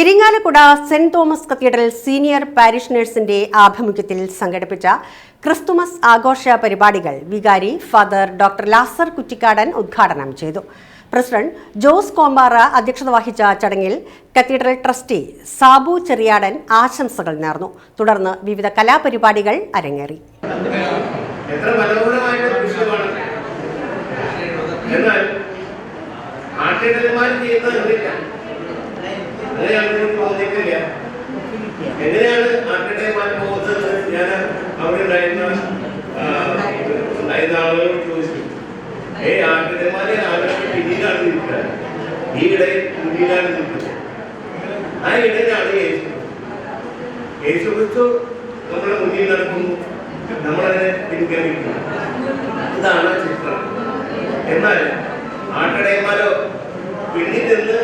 Irinjalakuda Saint Thomas cathedral senior പാരിഷണേഴ്സിന്റെ ആഭിമുഖ്യത്തിൽ സംഘടിപ്പിച്ച Christmas ആഘോഷ പരിപാടികൾ വികാരി ഫാദർ ഡോക്ടർ ലാസർ കുറ്റിക്കാടൻ ഉദ്ഘാടനം ചെയ്തു. പ്രസിഡന്റ് ജോസ് കോമ്പാറ അധ്യക്ഷത വഹിച്ച ചടങ്ങിൽ കത്തീഡ്രൽ ട്രസ്റ്റി സാബു ചെറിയാടൻ ആശംസകൾ നേർന്നു. തുടർന്ന് വിവിധ കലാപരിപാടികൾ അരങ്ങേറി. എന്നാൽ ആട്ടിടന്മാർ ചെയ്യുന്നത് അങ്ങനെയാണ് എനിക്ക് തോന്നിയിട്ടില്ല എങ്ങനെയാണ് ആട്ടിടന്മാർ പോകുന്നത് ഞാൻ അവിടെ ഉണ്ടായിരുന്ന ഉണ്ടായിരുന്ന ആളുകളോട് ചോദിച്ചു. ഏയ് ആട്ടിടന്മാരെ ആളുകൾ പിന്നിലാണ് നിൽക്കുക. ഈ ഇടയിൽ മുന്നിലാണ് നിൽക്കുന്നത് ആ ഇടയിലാണ് യേശു. യേശു ക്രിസ്തു നമ്മുടെ മുന്നിൽ നടക്കുന്നു നമ്മളതിനെ ഇതാണ് ചിത്രം. എന്നാൽ ആട്ടിടയന്മാരോ പിന്നിൽ നിന്ന്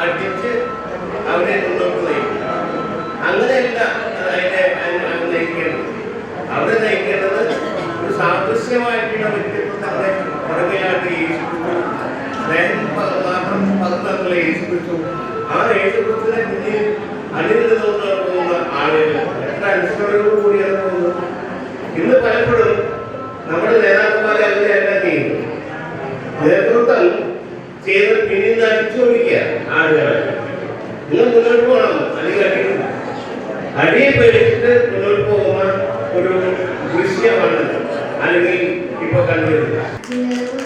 ആട്ടിച്ച് അവരെ മുന്നോട്ട് നയിക്കും അങ്ങനെയല്ല അതിനെ അതിനെ നയിക്കേണ്ടത് അവരെ നയിക്കേണ്ടത് ഒരു സാദൃശ്യമായിട്ടുള്ള വ്യക്തിത്വത്തെ അവരെ പുറമെയായിട്ട് യേശുക്രിസ്തു സ്നേഹം പകർന്നുള്ള യേശുക്രിസ്തു. ആ യേശുക്രിസ്തുവിനെ മുന്നിൽ അണിനിരുന്നുകൊണ്ട് പോകുന്ന ആളുകൾ. എത്ര അനുസരണയോടുകൂടി കൂടിയാണ് പോകുന്നത് ഇന്ന് പലപ്പോഴും നമ്മുടെ നേതാക്കന്മാരെ അങ്ങനെയല്ല ചെയ്യുന്നത് നേതൃത്വം ചെയ്ത് പിന്നിൽ നിന്ന് അടിച്ചോടിക്കുക ആളുകളെ. നിങ്ങൾ മുന്നോട്ട് പോകണം. അടിയെ പേടിച്ചിട്ട് മുന്നോട്ട് പോകുന്ന ഒരു ദൃശ്യമാണ് അല്ലെങ്കിൽ ഇപ്പൊ കണ്ടുവരുന്നത്